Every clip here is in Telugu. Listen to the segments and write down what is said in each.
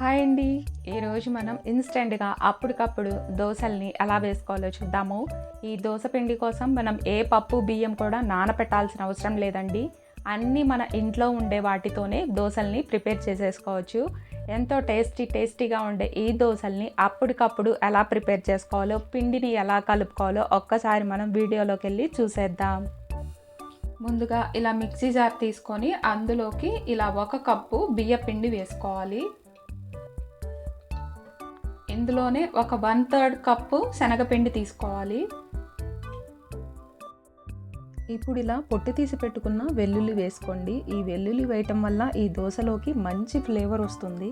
హాయ్ అండి. ఈరోజు మనం ఇన్స్టెంట్గా అప్పటికప్పుడు దోశల్ని ఎలా వేసుకోవాలో చూద్దాము. ఈ దోశ పిండి కోసం మనం ఏ పప్పు బియ్యం కూడా నానపెట్టాల్సిన అవసరం లేదండి. అన్నీ మన ఇంట్లో ఉండే వాటితోనే దోశల్ని ప్రిపేర్ చేసేసుకోవచ్చు. ఎంతో టేస్టీ టేస్టీగా ఉండే ఈ దోశల్ని అప్పటికప్పుడు ఎలా ప్రిపేర్ చేసుకోవాలో పిండిని ఎలా కలుపుకోవాలో ఒక్కసారి మనం వీడియోలోకి వెళ్ళి చూసేద్దాం. ముందుగా ఇలా మిక్సీ జార్ తీసుకొని అందులోకి ఇలా ఒక కప్పు బియ్య పిండి వేసుకోవాలి. ఇందులోనే ఒక వన్ థర్డ్ కప్పు శనగపిండి తీసుకోవాలి. ఇప్పుడు ఇలా పొట్టు తీసి పెట్టుకున్న వెల్లుల్లి వేసుకోండి. ఈ వెల్లుల్లి వేయటం వల్ల ఈ దోశలోకి మంచి ఫ్లేవర్ వస్తుంది.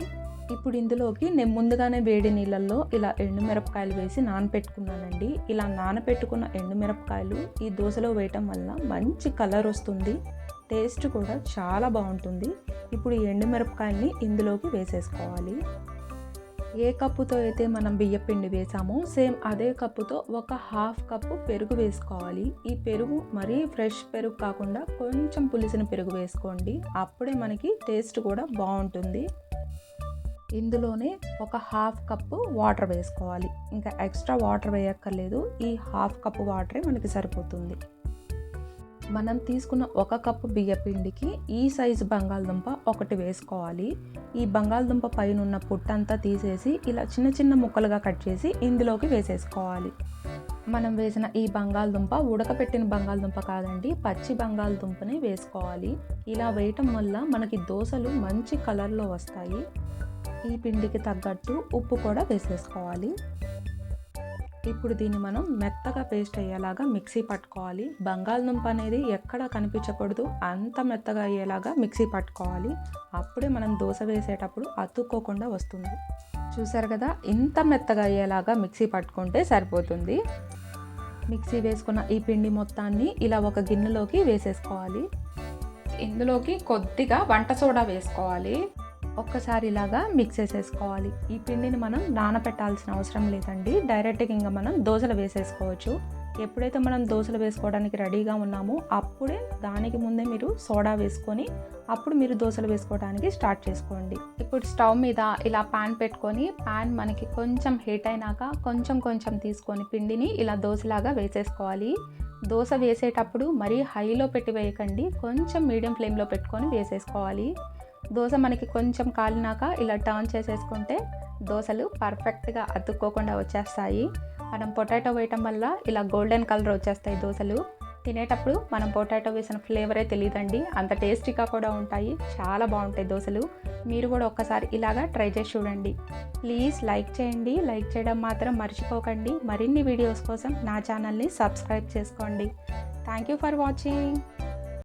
ఇప్పుడు ఇందులోకి నేను ముందుగానే వేడి నీళ్ళల్లో ఇలా ఎండుమిరపకాయలు వేసి నానపెట్టుకున్నానండి. ఇలా నానపెట్టుకున్న ఎండుమిరపకాయలు ఈ దోశలో వేయటం వల్ల మంచి కలర్ వస్తుంది. టేస్ట్ కూడా చాలా బాగుంటుంది. ఇప్పుడు ఈ ఎండుమిరపకాయల్ని ఇందులోకి వేసేసుకోవాలి. ఏ కప్పుతో అయితే మనం బియ్య పిండి వేసామో సేమ్ అదే కప్పుతో ఒక హాఫ్ కప్పు పెరుగు వేసుకోవాలి. ఈ పెరుగు మరీ ఫ్రెష్ పెరుగు కాకుండా కొంచెం పులిసిన పెరుగు వేసుకోండి. అప్పుడే మనకి టేస్ట్ కూడా బాగుంటుంది. ఇందులోనే ఒక హాఫ్ కప్పు వాటర్ వేసుకోవాలి. ఇంకా ఎక్స్ట్రా వాటర్ వేయక్కర్లేదు. ఈ హాఫ్ కప్పు వాటరే మనకి సరిపోతుంది. మనం తీసుకున్న ఒక కప్పు బియ్య పిండికి ఈ సైజు బంగాళదుంప ఒకటి వేసుకోవాలి. ఈ బంగాళదుంప పైన ఉన్న పుట్టంతా తీసేసి ఇలా చిన్న చిన్న ముక్కలుగా కట్ చేసి ఇందులోకి వేసేసుకోవాలి. మనం వేసిన ఈ బంగాళదుంప ఉడకపెట్టిన బంగాళదుంప కాదండి పచ్చి బంగాళదుంపని వేసుకోవాలి. ఇలా వేయటం వల్ల మనకి దోశలు మంచి కలర్లో వస్తాయి. ఈ పిండికి తగ్గట్టు ఉప్పు కూడా వేసేసుకోవాలి. ఇప్పుడు దీన్ని మనం మెత్తగా పేస్ట్ అయ్యేలాగా మిక్సీ పట్టుకోవాలి. బంగాళదుంప అనేది ఎక్కడ కనిపించకూడదు. అంత మెత్తగా అయ్యేలాగా మిక్సీ పట్టుకోవాలి. అప్పుడే మనం దోశ వేసేటప్పుడు అతుక్కోకుండా వస్తుంది. చూసారు కదా? ఇంత మెత్తగా అయ్యేలాగా మిక్సీ పట్టుకుంటే సరిపోతుంది. మిక్సీ వేసుకున్న ఈ పిండి మొత్తాన్ని ఇలా ఒక గిన్నెలోకి వేసేసుకోవాలి. ఇందులోకి కొద్దిగా వంట సోడా వేసుకోవాలి. ఒక్కసారి ఇలాగా మిక్స్ చేసేసుకోవాలి. ఈ పిండిని మనం నానపెట్టాల్సిన అవసరం లేదండి. డైరెక్ట్గా ఇంకా మనం దోశలు వేసేసుకోవచ్చు. ఎప్పుడైతే మనం దోశలు వేసుకోవడానికి రెడీగా ఉన్నామో అప్పుడే దానికి ముందే మీరు సోడా వేసుకొని అప్పుడు మీరు దోశలు వేసుకోవడానికి స్టార్ట్ చేసుకోండి. ఇప్పుడు స్టవ్ మీద ఇలా పాన్ పెట్టుకొని పాన్ మనకి కొంచెం హీట్ అయినాక కొంచెం కొంచెం తీసుకొని పిండిని ఇలా దోశలాగా వేసేసుకోవాలి. దోశ వేసేటప్పుడు మరీ హైలో పెట్టి వేయకండి. కొంచెం మీడియం ఫ్లేమ్లో పెట్టుకొని వేసేసుకోవాలి. దోశ మనకి కొంచెం కాలినాక ఇలా టర్న్ చేసేసుకుంటే దోశలు పర్ఫెక్ట్గా అతుక్కోకుండా వచ్చేస్తాయి. మనం పొటాటో వేయటం వల్ల ఇలా గోల్డెన్ కలర్ వచ్చేస్తాయి దోశలు. తినేటప్పుడు మనం పొటాటో వేసిన ఫ్లేవరే తెలియదండి. అంత టేస్టీగా కూడా ఉంటాయి. చాలా బాగుంటాయి దోశలు. మీరు కూడా ఒక్కసారి ఇలాగా ట్రై చేసి చూడండి. ప్లీజ్ లైక్ చేయండి. లైక్ చేయడం మాత్రం మర్చిపోకండి. మరిన్ని వీడియోస్ కోసం నా ఛానల్ని సబ్స్క్రైబ్ చేసుకోండి. Thank you for watching